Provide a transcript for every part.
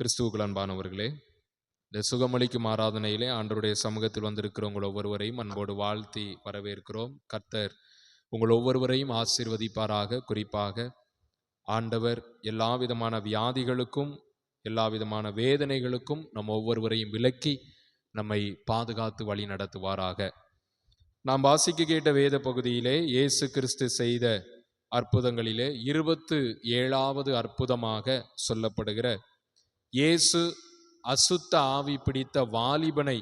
கிறிஸ்துவுக்குள் அன்பானவர்களே இந்த சுகமளிக்கும் ஆராதனையிலே ஆண்டருடைய சமூகத்தில் வந்திருக்கிறவங்கள் ஒவ்வொருவரையும் அன்போடு வாழ்த்தி வரவேற்கிறோம். கர்த்தர் உங்கள் ஒவ்வொருவரையும் ஆசீர்வதிப்பாராக குறிப்பாக ஆண்டவர் எல்லா விதமான வியாதிகளுக்கும் எல்லா விதமான வேதனைகளுக்கும் நம் ஒவ்வொருவரையும் விலக்கி நம்மை பாதுகாத்து வழி நடத்துவாராக. நாம் வாசிக்க கேட்ட வேத பகுதியிலே இயேசு கிறிஸ்து செய்த அற்புதங்களிலே இருபத்து ஏழாவது அற்புதமாக சொல்லப்படுகிற இயேசு அசுத்த ஆவி பிடித்த வாலிபனை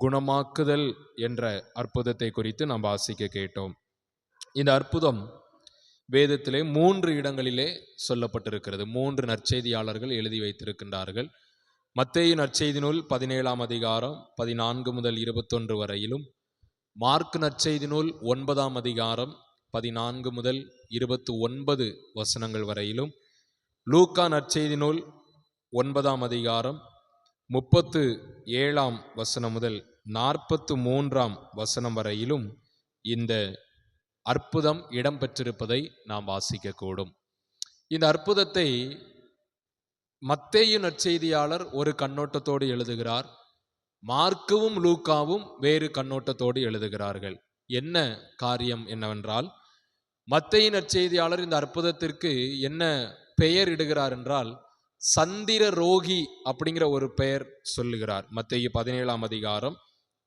குணமாக்குதல் என்ற அற்புதத்தை குறித்து நாம் வாசிக்க கேட்டோம். இந்த அற்புதம் வேதத்திலே மூன்று இடங்களிலே சொல்லப்பட்டிருக்கிறது. மூன்று நற்செய்தியாளர்கள் எழுதி வைத்திருக்கின்றார்கள். மத்தேயு நற்செய்தி நூல் பதினேழாம் அதிகாரம் பதினான்கு முதல் இருபத்தொன்று வரையிலும் மார்க் நற்செய்தி நூல் ஒன்பதாம் அதிகாரம் பதினான்கு முதல் இருபத்து ஒன்பது வசனங்கள் வரையிலும் லூக்கா நற்செய்தி நூல் ஒன்பதாம் அதிகாரம் முப்பத்து ஏழாம் வசனம் முதல் நாற்பத்து மூன்றாம் வசனம் வரையிலும் இந்த அற்புதம் இடம்பெற்றிருப்பதை நாம் வாசிக்கக்கூடும். இந்த அற்புதத்தை மத்தேயு நற்செய்தியாளர் ஒரு கண்ணோட்டத்தோடு எழுதுகிறார். மார்க்கவும் லூக்காவும் வேறு கண்ணோட்டத்தோடு எழுதுகிறார்கள். என்ன காரியம் என்னவென்றால் மத்தையின் நற்செய்தியாளர் இந்த அற்புதத்திற்கு என்ன பெயர் இடுகிறார் என்றால் சந்திர ரோகி அப்படிங்கிற ஒரு பெயர் சொல்லுகிறார். மத்திய பதினேழாம் அதிகாரம்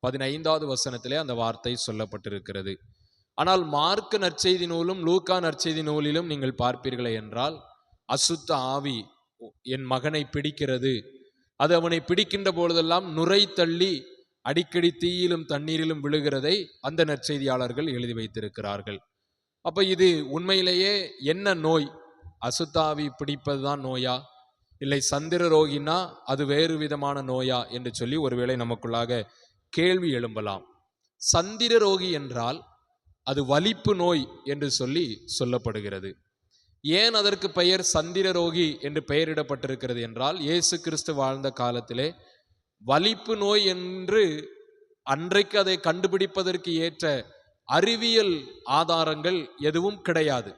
பதினைந்தாவது வசனத்திலே அந்த வார்த்தை சொல்லப்பட்டிருக்கிறது. ஆனால் மார்க்க நற்செய்தி நூலும் லூக்கா நற்செய்தி நூலிலும் நீங்கள் பார்ப்பீர்களே என்றால் அசுத்த ஆவி என் மகனை பிடிக்கிறது. அது அவனை பிடிக்கின்ற பொழுதெல்லாம் நுரை தள்ளி அடிக்கடி தீயிலும் தண்ணீரிலும் விழுகிறதை அந்த நற்செய்தியாளர்கள் எழுதி வைத்திருக்கிறார்கள். அப்ப இது உண்மையிலேயே என்ன நோய்? அசுத்தாவி பிடிப்பதுதான் நோயா? இல்லை சந்திர ரோகினா அது வேறு விதமான நோயா என்று சொல்லி ஒருவேளை நமக்குள்ளாக கேள்வி எழும்பலாம். சந்திர ரோகி என்றால் அது வலிப்பு நோய் என்று சொல்லி சொல்லப்படுகிறது. ஏன் அதற்கு பெயர் சந்திர ரோகி என்று பெயரிடப்பட்டிருக்கிறது என்றால் இயேசு கிறிஸ்து வாழ்ந்த காலத்திலே வலிப்பு நோய் என்று அன்றைக்கு அதை கண்டுபிடிப்பதற்கு ஏற்ற அறிவியல் ஆதாரங்கள் எதுவும் கிடையாது.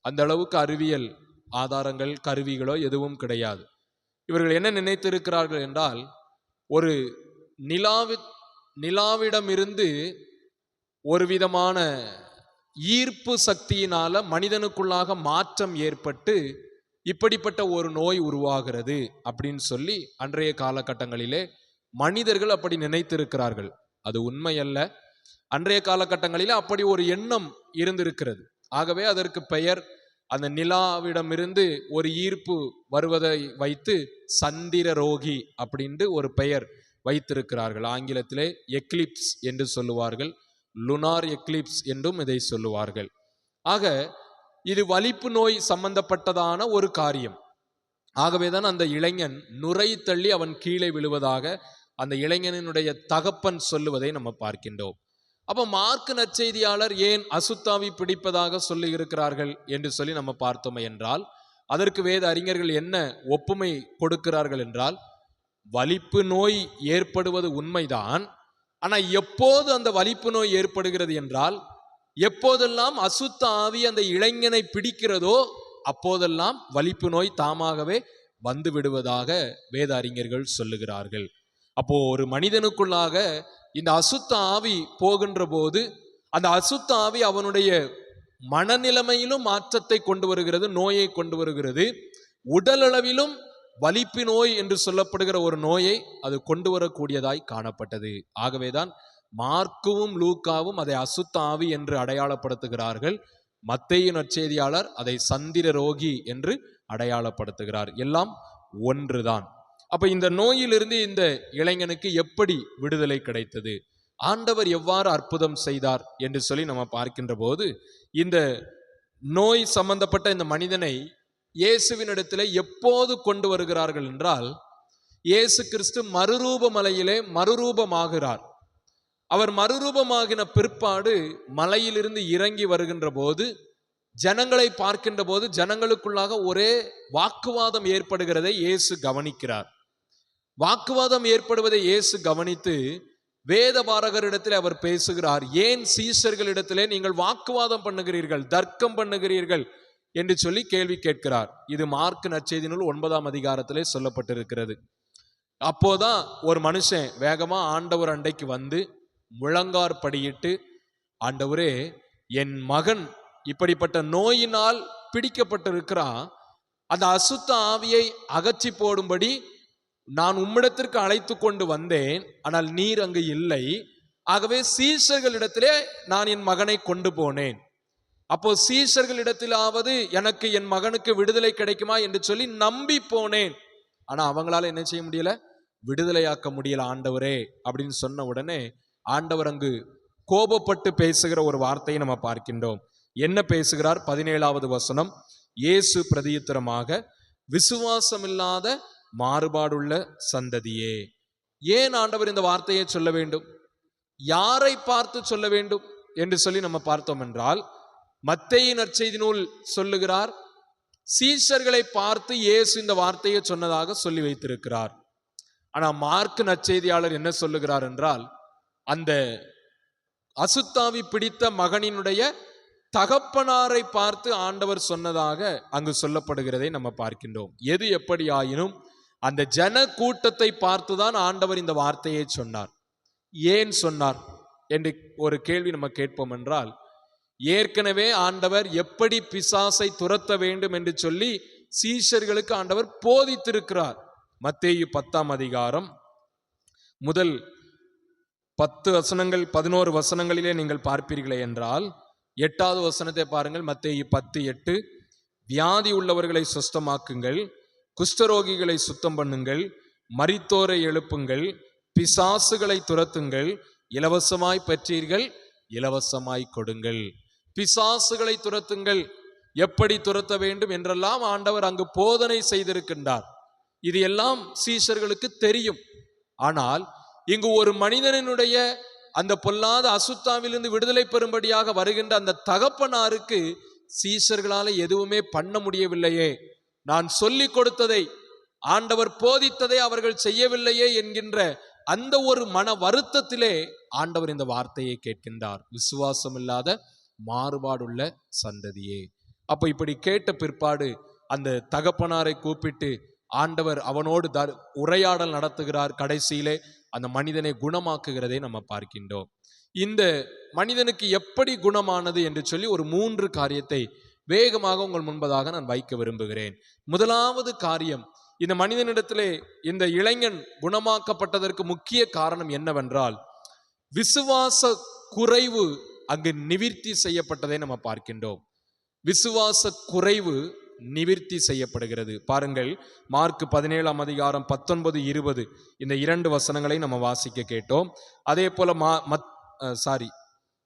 அந்த அளவுக்கு அறிவியல் ஆதாரங்கள் கருவிகளோ எதுவும் கிடையாது. இவர்கள் என்ன நினைத்திருக்கிறார்கள் என்றால் ஒரு நிலாவி நிலாவிடமிருந்து ஒரு விதமான ஈர்ப்பு சக்தியினால மனிதனுக்குள்ளாக மாற்றம் ஏற்பட்டு இப்படிப்பட்ட ஒரு நோய் உருவாகிறது அப்படின்னு சொல்லி அன்றைய காலகட்டங்களிலே மனிதர்கள் அப்படி நினைத்திருக்கிறார்கள். அது உண்மையல்ல. அன்றைய காலகட்டங்களிலே அப்படி ஒரு எண்ணம் இருந்திருக்கிறது. ஆகவே அதற்கு பெயர் அந்த நிலாவிடமிருந்து ஒரு ஈர்ப்பு வருவதை வைத்து சந்திர ரோகி அப்படின்ட்டு ஒரு பெயர் வைத்திருக்கிறார்கள். ஆங்கிலத்திலே எக்லிப்ஸ் என்று சொல்லுவார்கள். லுனார் எக்லிப்ஸ் என்றும் இதை சொல்லுவார்கள். ஆக இது வலிப்பு நோய் சம்பந்தப்பட்டதான ஒரு காரியம். ஆகவேதான் அந்த இளைஞன் நுரை தள்ளி அவன் கீழே விழுவதாக அந்த இளைஞனினுடைய தகப்பன் சொல்லுவதை நம்ம பார்க்கின்றோம். அப்போ மார்க் நற்செய்தியாளர் ஏன் அசுத்தாவி பிடிப்பதாக சொல்லி இருக்கிறார்கள் என்று சொல்லி நம்ம பார்த்தோமே என்றால் அதற்கு வேத அறிஞர்கள் என்ன ஒப்புமை கொடுக்கிறார்கள் என்றால் வலிப்பு நோய் ஏற்படுவது உண்மைதான். ஆனால் எப்போது அந்த வலிப்பு நோய் ஏற்படுகிறது என்றால் எப்போதெல்லாம் அசுத்த ஆவி அந்த இளைஞனை பிடிக்கிறதோ அப்போதெல்லாம் வலிப்பு நோய் தாமாகவே வந்து விடுவதாக வேத அறிஞர்கள் சொல்லுகிறார்கள். அப்போ ஒரு மனிதனுக்குள்ளாக இந்த அசுத்த ஆவி போகின்ற போது அந்த அசுத்த ஆவி அவனுடைய மனநிலைமையிலும் மாற்றத்தை கொண்டு வருகிறது நோயை கொண்டு வருகிறது. உடலளவிலும் வலிப்பு நோய் என்று சொல்லப்படுகிற ஒரு நோயை அது கொண்டு வரக்கூடியதாய் காணப்பட்டது. ஆகவேதான் மார்க்குவும் லூக்காவும் அதை அசுத்த ஆவி என்று அடையாளப்படுத்துகிறார்கள். மத்தையின் நற்செய்தியாளர் அதை சந்திர ரோகி என்று அடையாளப்படுத்துகிறார். எல்லாம் ஒன்றுதான். அப்ப இந்த நோயிலிருந்து இந்த இளைஞனுக்கு எப்படி விடுதலை கிடைத்தது? ஆண்டவர் எவ்வாறு அற்புதம் செய்தார் என்று சொல்லி நம்ம பார்க்கின்ற போது இந்த நோய் சம்பந்தப்பட்ட இந்த மனிதனை இயேசுவினிடத்தில் எப்போது கொண்டு வருகிறார்கள் என்றால் இயேசு கிறிஸ்து மறுரூப மலையிலே மறுரூபமாகிறார். அவர் மறுரூபமாகின பிற்பாடு மலையிலிருந்து இறங்கி வருகின்ற போது ஜனங்களை பார்க்கின்ற போது ஜனங்களுக்குள்ளாக ஒரே வாக்குவாதம் ஏற்படுகிறதை இயேசு கவனிக்கிறார். வாக்குவாதம் ஏற்படுவதை இயேசு கவனித்து வேத பாரகரிடத்தில் அவர் பேசுகிறார் ஏன் சீசர்களிடத்திலே நீங்கள் வாக்குவாதம் பண்ணுகிறீர்கள் தர்க்கம் பண்ணுகிறீர்கள்? என்று சொல்லி கேள்வி கேட்கிறார். இது மார்க் நற்செய்தி நூல் ஒன்பதாம் அதிகாரத்திலே சொல்லப்பட்டிருக்கிறது. அப்போதான் ஒரு மனுஷன் வேகமாக ஆண்டவர் அண்டைக்கு வந்து முழங்கார் படியிட்டு ஆண்டவரே என் மகன் இப்படிப்பட்ட நோயினால் பிடிக்கப்பட்டிருக்கிறான். அந்த அசுத்த ஆவியை அகற்றி போடும்படி நான் உம்மிடத்திற்கு அழைத்து கொண்டு வந்தேன் ஆனால் நீர் அங்கு இல்லை. ஆகவே சீஷர்களிடத்திலே நான் என் மகனை கொண்டு போனேன். அப்போ சீஷர்களிடத்திலாவது எனக்கு என் மகனுக்கு விடுதலை கிடைக்குமா என்று சொல்லி நம்பி போனேன். ஆனா அவங்களால என்ன செய்ய முடியல? விடுதலையாக்க முடியல ஆண்டவரே அப்படின்னு சொன்ன உடனே ஆண்டவர் அங்கு கோபப்பட்டு பேசுகிற ஒரு வார்த்தையை நம்ம பார்க்கின்றோம். என்ன பேசுகிறார்? பதினேழாவது வசனம். இயேசு பிரதியுத்தரமாக விசுவாசமில்லாத மாறுபாடுள்ள சந்ததியே. ஏன் ஆண்டவர் இந்த வார்த்தையை சொல்ல வேண்டும்? யாரை பார்த்து சொல்ல வேண்டும் என்று சொல்லி நம்ம பார்த்தோம் என்றால் மத்தையின் நற்செய்தி நூல் சொல்லுகிறார் சீசர்களை பார்த்து இயேசு இந்த வார்த்தையை சொன்னதாக சொல்லி வைத்திருக்கிறார். ஆனால் மார்க் நற்செய்தியாளர் என்ன சொல்லுகிறார் என்றால் அந்த அசுத்தாவி பிடித்த மகனினுடைய தகப்பனாரை பார்த்து ஆண்டவர் சொன்னதாக அங்கு சொல்லப்படுகிறதை நம்ம பார்க்கின்றோம். எது எப்படி ஆயினும் அந்த ஜன கூட்டத்தை பார்த்துதான் ஆண்டவர் இந்த வார்த்தையை சொன்னார். ஏன் சொன்னார் என்று ஒரு கேள்வி நம்ம கேட்போம் என்றால் ஏற்கனவே ஆண்டவர் எப்படி பிசாசை துரத்த வேண்டும் என்று சொல்லி சீஷர்களுக்கு ஆண்டவர் போதித்திருக்கிறார். மத்தேயு பத்தாம் அதிகாரம் முதல் பத்து வசனங்கள் பதினோரு வசனங்களிலே நீங்கள் பார்ப்பீர்களே என்றால் எட்டாவது வசனத்தை பாருங்கள். மத்தேயு பத்து எட்டு வியாதி உள்ளவர்களை சுஸ்தமாக்குங்கள் குஷ்டரோகிகளை சுத்தம் பண்ணுங்கள் மரித்தோரை எழுப்புங்கள் பிசாசுகளை துரத்துங்கள் இலவசமாய் பெற்றீர்கள் இலவசமாய் கொடுங்கள். பிசாசுகளை துரத்துங்கள் எப்படி துரத்த வேண்டும் என்றெல்லாம் ஆண்டவர் அங்கு போதனை செய்திருக்கின்றார். இது எல்லாம் சீஷர்களுக்கு தெரியும். ஆனால் இங்கு ஒரு மனிதனினுடைய அந்த பொல்லாத அசுத்தாவிலிருந்து விடுதலை பெறும்படியாக வருகின்ற அந்த தகப்பனாருக்கு சீஷர்களால் எதுவுமே பண்ண முடியவில்லையே. நான் சொல்லி கொடுத்ததை ஆண்டவர் போதித்ததை அவர்கள் செய்யவில்லையே என்கின்ற அந்த ஒரு மன வருத்தத்திலே ஆண்டவர் இந்த வார்த்தையை கேட்கின்றார். விசுவாசம் இல்லாத மாறுபாடுள்ள சந்ததியே. அப்ப இப்படி கேட்ட பிற்பாடு அந்த தகப்பனாரை கூப்பிட்டு ஆண்டவர் அவனோடு த உரையாடல் நடத்துகிறார் கடைசியிலே அந்த மனிதனை குணமாக்குகிறதை நம்ம பார்க்கின்றோம். இந்த மனிதனுக்கு எப்படி குணமானது என்று சொல்லி ஒரு மூன்று காரியத்தை வேகமாக உங்கள் முன்பதாக நான் வைக்க விரும்புகிறேன். முதலாவது காரியம் இந்த மனிதனிடத்திலே இந்த இளைஞன் குணமாக்கப்பட்டதற்கு முக்கிய காரணம் என்னவென்றால் விசுவாச குறைவு அங்கு நிவிற்த்தி செய்யப்பட்டதை நம்ம பார்க்கின்றோம். விசுவாச குறைவு நிவிற்த்தி செய்யப்படுகிறது. பாருங்கள் மார்க் பதினேழாம் அதிகாரம் பத்தொன்பது இருபது இந்த இரண்டு வசனங்களை நம்ம வாசிக்க கேட்டோம். அதே போல மா மத் சாரி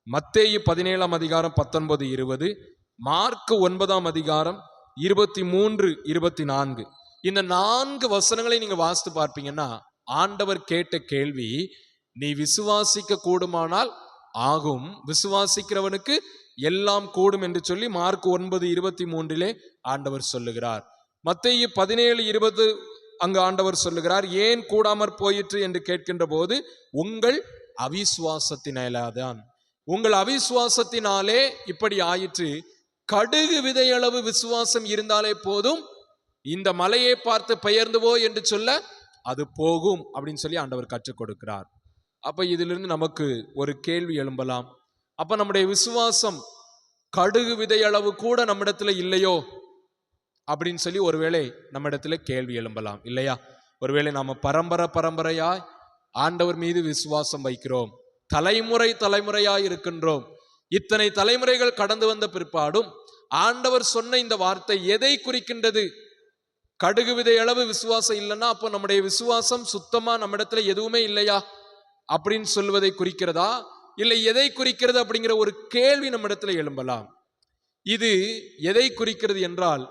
மத்தேயு பதினேழாம் அதிகாரம் பத்தொன்பது இருபது மார்க் ஒன்பதாம் அதிகாரம் இருபத்தி மூன்று இருபத்தி நான்கு இந்த நான்கு வசனங்களை நீங்க வாசித்து பார்ப்பீங்கன்னா ஆண்டவர் கேட்ட கேள்வி நீ விசுவாசிக்க கூடுமானால் ஆகும். விசுவாசிக்கிறவனுக்கு எல்லாம் கூடும் என்று சொல்லி மார்க் ஒன்பது இருபத்தி மூன்றிலே ஆண்டவர் சொல்லுகிறார். மத்திய பதினேழு இருபது அங்கு ஆண்டவர் சொல்லுகிறார் ஏன் கூடாமற் போயிற்று? என்று கேட்கின்ற போது உங்கள் அவிசுவாசத்தினால்தான். உங்கள் அவிசுவாசத்தினாலே இப்படி ஆயிற்று. கடுகு விதையளவு விசுவாசம் இருந்தாலே போதும். இந்த மலையை பார்த்து பெயர்ந்துவோ என்று சொல்ல அது போகும் அப்படின்னு சொல்லி ஆண்டவர் கற்றுக் கொடுக்கிறார். அப்ப இதிலிருந்து நமக்கு ஒரு கேள்வி எழும்பலாம். அப்ப நம்முடைய விசுவாசம் கடுகு விதையளவு கூட நம்மிடத்துல இல்லையோ? அப்படின்னு சொல்லி ஒருவேளை நம்மிடத்துல கேள்வி எழும்பலாம் இல்லையா? ஒருவேளை நாம பரம்பரை பரம்பரையாய் ஆண்டவர் மீது விசுவாசம் வைக்கிறோம். தலைமுறை தலைமுறையாய் இருக்கின்றோம். இத்தனை தலைமுறைகள் கடந்து வந்த பிற்பாடும் ஆண்டவர் சொன்ன இந்த வார்த்தை எதை குறிக்கின்றது? கடுகு விதை அளவு விசுவாசம் இல்லைன்னா அப்போ நம்முடைய விசுவாசம் சுத்தமா நம்மிடத்துல எதுவுமே இல்லையா? அப்படின்னு சொல்வதை குறிக்கிறதா? இல்லை எதை குறிக்கிறது அப்படிங்கிற ஒரு கேள்வி நம்மிடத்துல எழும்பலாம். இது எதை குறிக்கிறது என்றால்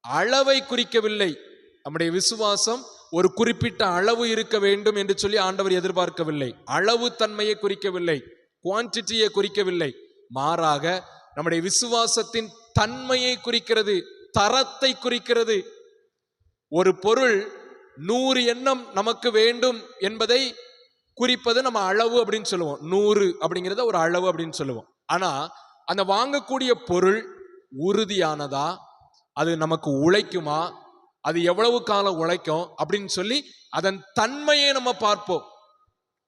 அளவை குறிக்கவில்லை. நம்முடைய விசுவாசம் ஒரு குறிப்பிட்ட அளவு இருக்க வேண்டும் என்று சொல்லி ஆண்டவர் எதிர்பார்க்கவில்லை. அளவு தன்மையை குறிக்கவில்லை குவான்டிட்டியை குறிக்கவில்லை. மாறாக நம்முடைய விசுவாசத்தின் தன்மையை குறிக்கிறது தரத்தை குறிக்கிறது. ஒரு பொருள் நூறு எண்ணம் நமக்கு வேண்டும் என்பதை குறிப்பது நம்ம அளவு அப்படின்னு சொல்லுவோம். நூறு அப்படிங்கிறத ஒரு அளவு அப்படின்னு சொல்லுவோம். ஆனா அந்த வாங்கக்கூடிய பொருள் உறுதியானதா? அது நமக்கு உழைக்குமா? அது எவ்வளவு காலம் உழைக்கும்? அப்படின்னு சொல்லி அதன் தன்மையை நம்ம பார்ப்போம்.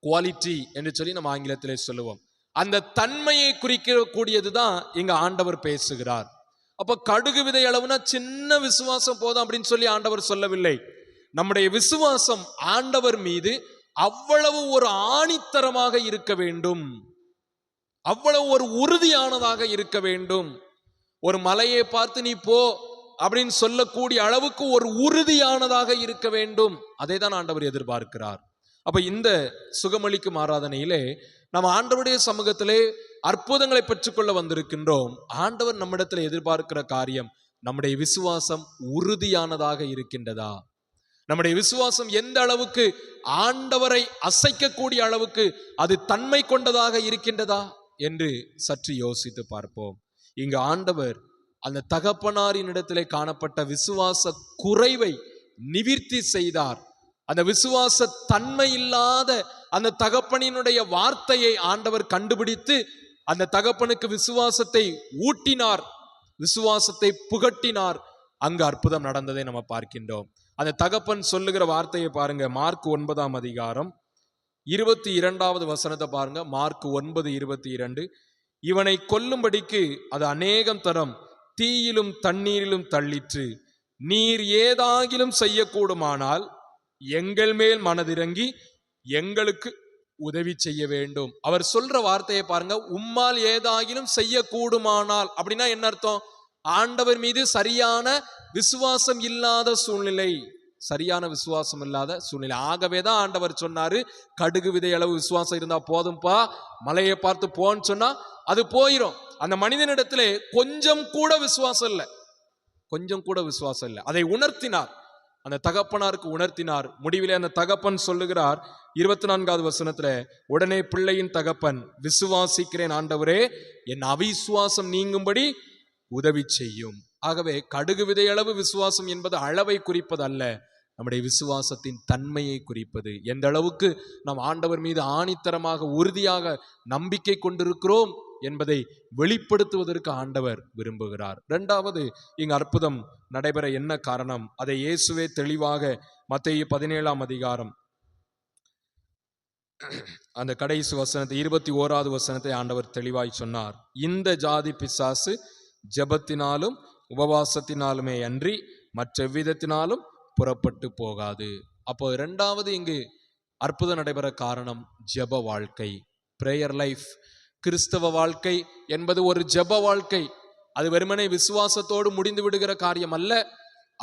குவாலிட்டி என்று சொல்லி நம்ம ஆங்கிலத்திலே சொல்லுவோம். அந்த தன்மையை குறிக்கக்கூடியது தான் இங்க ஆண்டவர் பேசுகிறார். அப்ப கடுகு விதை அளவுனா சின்ன விசுவாசம் போதும் அப்படின்னு சொல்லி ஆண்டவர் சொல்லவில்லை. நம்முடைய விசுவாசம் ஆண்டவர் மீது அவ்வளவு ஒரு ஆணித்தரமாக இருக்க வேண்டும். அவ்வளவு ஒரு உறுதியானதாக இருக்க வேண்டும். ஒரு மலையை பார்த்து நீ போ அப்படின்னு சொல்லக்கூடிய அளவுக்கு ஒரு உறுதியானதாக இருக்க வேண்டும். அதை தான் ஆண்டவர் எதிர்பார்க்கிறார். அப்ப இந்த சுகமளிக்கும் ஆராதனையிலே நம்ம ஆண்டவருடைய சமூகத்திலே அற்புதங்களை பெற்றுக்கொள்ள வந்திருக்கின்றோம். ஆண்டவர் நம்மிடத்தில் எதிர்பார்க்கிற காரியம் நம்முடைய விசுவாசம் உறுதியானதாக இருக்கின்றதா? நம்முடைய விசுவாசம் எந்த அளவுக்கு ஆண்டவரை அசைக்கக்கூடிய அளவுக்கு அது தன்மை கொண்டதாக இருக்கின்றதா? என்று சற்று யோசித்து பார்ப்போம். இங்கு ஆண்டவர் அந்த தகப்பனாரின் இடத்திலே காணப்பட்ட விசுவாச குறைவை நிவிர்த்தி செய்தார். அந்த விசுவாச தன்மை இல்லாத அந்த தகப்பனினுடைய வார்த்தையை ஆண்டவர் கண்டுபிடித்து அந்த தகப்பனுக்கு விசுவாசத்தை ஊட்டினார் விசுவாசத்தை புகட்டினார். அங்கு அற்புதம் நடந்ததை நம்ம பார்க்கின்றோம். அந்த தகப்பன் சொல்லுகிற வார்த்தையை பாருங்க மார்க் ஒன்பதாம் அதிகாரம் இருபத்தி இரண்டாவது வசனத்தை பாருங்க மார்க் ஒன்பது இருபத்தி இரண்டு. இவனை கொல்லும்படிக்கு அது அநேகம் தரம் தீயிலும் தண்ணீரிலும் தள்ளிற்று. நீர் ஏதாகிலும் செய்யக்கூடுமானால் எங்கள் மேல் மனதிறங்கி எங்களுக்கு உதவி செய்ய வேண்டும். அவர் சொல்ற வார்த்தையை பாருங்க உம்மால் ஏதாகிலும் செய்யக்கூடுமானால் அப்படின்னா என்ன அர்த்தம்? ஆண்டவர் மீது சரியான விசுவாசம் இல்லாத சூழ்நிலை. சரியான விசுவாசம் இல்லாத சூழ்நிலை. ஆகவே தான் ஆண்டவர் சொன்னாரு கடுகு விதை அளவு விசுவாசம் இருந்தா போதும்பா. மலையை பார்த்து போன்னு சொன்னா அது போயிடும் அந்த மனிதனிடத்திலே கொஞ்சம் கூட விசுவாசம் இல்லை. கொஞ்சம் கூட விசுவாசம் இல்லை. அதை உணர்த்தினார். அந்த தகப்பனாருக்கு உணர்த்தினார். முடிவிலே அந்த தகப்பன் சொல்லுகிறார் இருபத்தி நான்காவது வசனத்துல உடனே பிள்ளையின் தகப்பன் விசுவாசிக்கிறேன் ஆண்டவரே என் அவிசுவாசம் நீங்கும்படி உதவி செய்யும். ஆகவே கடுகு விதையளவு விசுவாசம் என்பது அளவை குறிப்பது அல்ல நம்முடைய விசுவாசத்தின் தன்மையை குறிப்பது. எந்த அளவுக்கு நாம் ஆண்டவர் மீது ஆணித்தரமாக உறுதியாக நம்பிக்கை கொண்டிருக்கிறோம் என்பதை வெளிப்படுத்துவதற்கு ஆண்டவர் விரும்புகிறார். இரண்டாவது இங்கு அற்புதம் நடைபெற என்ன காரணம்? அதை இயேசுவே தெளிவாக மத்திய பதினேழாம் அதிகாரம். அந்த கடைசி வசனத்தை இருபத்தி ஓராவது வசனத்தை ஆண்டவர் தெளிவாய் சொன்னார். இந்த ஜாதி பிசாசு ஜெபத்தினாலும் உபவாசத்தினாலுமே அன்றி மற்ற விதத்தினாலும் புறப்பட்டு போகாது. அப்போ இரண்டாவது இங்கு அற்புதம் நடைபெற காரணம் ஜெப வாழ்க்கை பிரேயர் லைஃப் கிறிஸ்தவ வாழ்க்கை என்பது ஒரு ஜெப வாழ்க்கை. அது வெறுமனே விசுவாசத்தோடு முடிந்து விடுகிற காரியம் அல்ல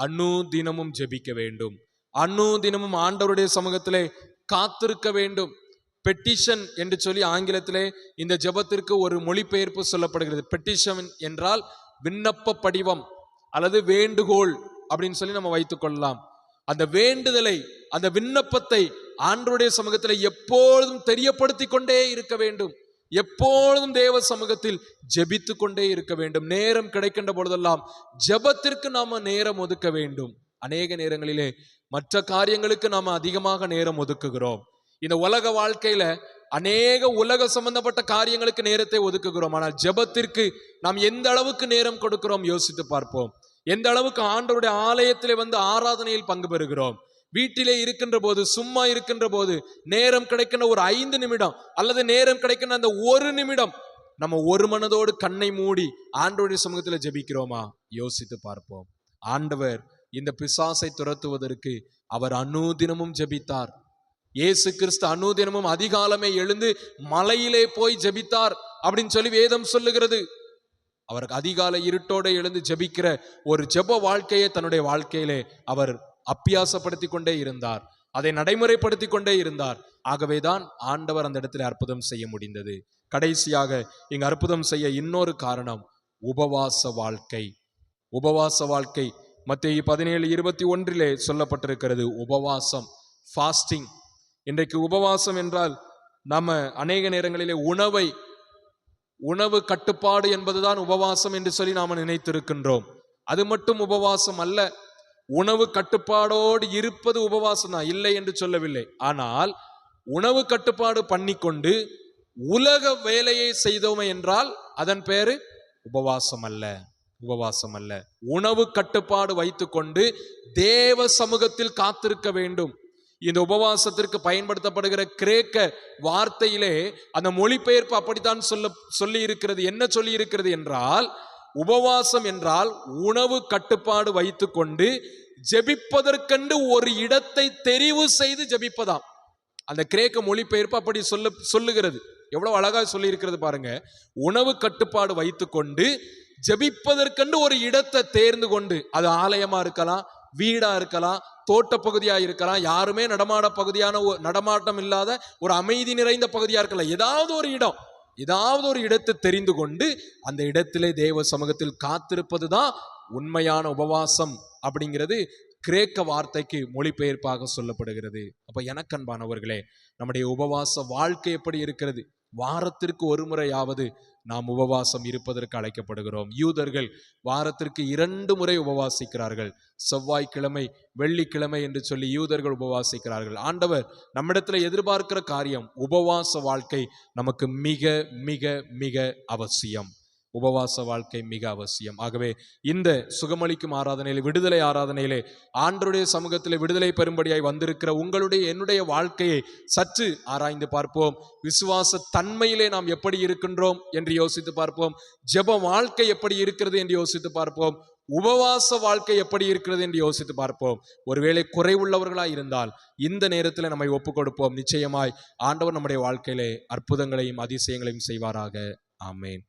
அனு தினமும் ஜெபிக்க வேண்டும். அணு தினமும் ஆண்டவருடைய சமூகத்திலே காத்திருக்க வேண்டும். பெட்டிஷன் என்று சொல்லி ஆங்கிலத்திலே இந்த ஜெபத்திற்கு ஒரு மொழிபெயர்ப்பு சொல்லப்படுகிறது. பெட்டிஷன் என்றால் விண்ணப்ப படிவம் அல்லது வேண்டுகோள் அப்படின்னு சொல்லி நம்ம வைத்துக் கொள்ளலாம். அந்த வேண்டுதலை அந்த விண்ணப்பத்தை ஆண்டவருடைய சமூகத்தில் எப்பொழுதும் தெரியப்படுத்தி கொண்டே இருக்க வேண்டும். எப்பொழுதும் தேவ சமூகத்தில் ஜெபித்து கொண்டே இருக்க வேண்டும். நேரம் கிடைக்கின்ற பொழுதெல்லாம் ஜெபத்திற்கு நாம நேரம் ஒதுக்க வேண்டும். அநேக நேரங்களிலே மற்ற காரியங்களுக்கு நாம அதிகமாக நேரம் ஒதுக்குகிறோம். இந்த உலக வாழ்க்கையில அநேக உலக சம்பந்தப்பட்ட காரியங்களுக்கு நேரத்தை ஒதுக்குகிறோம். ஆனால் ஜெபத்திற்கு நாம் எந்த அளவுக்கு நேரம் கொடுக்கிறோம் யோசித்து பார்ப்போம். எந்த அளவுக்கு ஆண்டவருடைய ஆலயத்திலே வந்து ஆராதனையில் பங்கு பெறுகிறோம். வீட்டிலே இருக்கின்ற போது சும்மா இருக்கின்ற போது நேரம் கிடைக்கின்ற ஒரு ஐந்து நிமிடம் அல்லது நேரம் கிடைக்கின்ற அந்த ஒரு நிமிடம் நம்ம ஒரு மனதோடு கண்ணை மூடி ஆண்டவருடைய சமூகத்தில் ஜெபிக்கிறோமா? யோசித்து பார்ப்போம். ஆண்டவர் இந்த பிசாசை துரத்துவதற்கு அவர் அனுதினமும் ஜெபித்தார். இயேசு கிறிஸ்து அனுதினமும் அதிகாலமே எழுந்து மலையிலே போய் ஜெபித்தார் அப்படின்னு சொல்லி வேதம் சொல்லுகிறது. அவருக்கு அதிகால இருட்டோட எழுந்து ஜெபிக்கிற ஒரு ஜெப வாழ்க்கையை தன்னுடைய வாழ்க்கையிலே அவர் அப்பியாசப்படுத்தி கொண்டே இருந்தார். அதை நடைமுறைப்படுத்தி கொண்டே இருந்தார். ஆகவேதான் ஆண்டவர் அந்த இடத்துல அற்புதம் செய்ய முடிந்தது. கடைசியாக இங்கு அற்புதம் செய்ய இன்னொரு காரணம் உபவாச வாழ்க்கை. உபவாச வாழ்க்கை மத்திய பதினேழு இருபத்தி ஒன்றிலே சொல்லப்பட்டிருக்கிறது உபவாசம் ஃபாஸ்டிங் இன்றைக்கு உபவாசம் என்றால் நம்ம அநேக நேரங்களிலே உணவை உணவு கட்டுப்பாடு என்பதுதான் உபவாசம் என்று சொல்லி நாம் நினைத்திருக்கின்றோம். அது மட்டும் உபவாசம் அல்ல உணவு கட்டுப்பாடோடு இருப்பது உபவாசம் தான் இல்லை என்று சொல்லவில்லை. ஆனால் உணவு கட்டுப்பாடு பண்ணிக்கொண்டு உலக வேலையை செய்தோமே என்றால் அதன் பேரு உபவாசம் அல்ல உபவாசம் அல்ல உணவு கட்டுப்பாடு வைத்துக்கொண்டு தேவ சமூகத்தில் காத்திருக்க வேண்டும். இந்த உபவாசத்திற்கு பயன்படுத்தப்படுகிற கிரேக்க வார்த்தையிலே அந்த மொழிபெயர்ப்பு அப்படித்தான் சொல்ல சொல்லி இருக்கிறது என்ன சொல்லி இருக்கிறது என்றால் உபவாசம் என்றால் உணவு கட்டுப்பாடு வைத்துக்கொண்டு ஜெபிப்பதற்கென்று ஒரு இடத்தை தெரிவு செய்து ஜெபிப்பதாம். அந்த கிரேக்க மொழிபெயர்ப்பு அப்படி சொல்ல சொல்லுகிறது. எவ்வளவு அழகாக சொல்லியிருக்கிறது பாருங்க. உணவு கட்டுப்பாடு வைத்துக்கொண்டு ஜெபிப்பதற்கென்று ஒரு இடத்தை தேர்ந்து கொண்டு அது ஆலயமா இருக்கலாம் வீடா இருக்கலாம் தோட்ட பகுதியா இருக்கலாம் யாருமே நடமாட பகுதியான நடமாட்டம் இல்லாத ஒரு அமைதி நிறைந்த பகுதியா இருக்கலாம். ஏதாவது ஒரு இடம். ஏதாவது ஒரு இடத்தை தெரிந்து கொண்டு அந்த இடத்திலே தேவ சமூகத்தில் காத்திருப்பது தான் உண்மையான உபவாசம் அப்படிங்கிறது கிரேக்க வார்த்தைக்கு மொழிபெயர்ப்பாக சொல்லப்படுகிறது. அப்ப எனக்கன்பானவர்களே நம்முடைய உபவாச வாழ்க்கை எப்படி இருக்கிறது? வாரத்திற்கு ஒரு முறையாவது நாம் உபவாசம் இருப்பதற்கு அழைக்கப்படுகிறோம். யூதர்கள் வாரத்திற்கு இரண்டு முறை உபவாசிக்கிறார்கள். செவ்வாய்க்கிழமை வெள்ளிக்கிழமை என்று சொல்லி யூதர்கள் உபவாசிக்கிறார்கள். ஆண்டவர் நம்மிடத்தில் எதிர்பார்க்கிற காரியம் உபவாச வாழ்க்கை நமக்கு மிக மிக மிக அவசியம். உபவாச வாழ்க்கை மிக அவசியம். ஆகவே இந்த சுகமளிக்கும் ஆராதனையிலே விடுதலை ஆராதனையிலே ஆண்டருடைய சமூகத்திலே விடுதலை பெறும்படியாய் வந்திருக்கிற உங்களுடைய என்னுடைய வாழ்க்கையை சற்று ஆராய்ந்து பார்ப்போம். விசுவாச தன்மையிலே நாம் எப்படி இருக்கின்றோம் என்று யோசித்து பார்ப்போம். ஜெப வாழ்க்கை எப்படி இருக்கிறது என்று யோசித்து பார்ப்போம். உபவாச வாழ்க்கை எப்படி இருக்கிறது என்று யோசித்து பார்ப்போம். ஒருவேளை குறைவுள்ளவர்களாய் இருந்தால் இந்த நேரத்தில் நம்மை ஒப்புக் கொடுப்போம் நிச்சயமாய் ஆண்டவர் நம்முடைய வாழ்க்கையிலே அற்புதங்களையும் அதிசயங்களையும் செய்வாராக. ஆமேன்.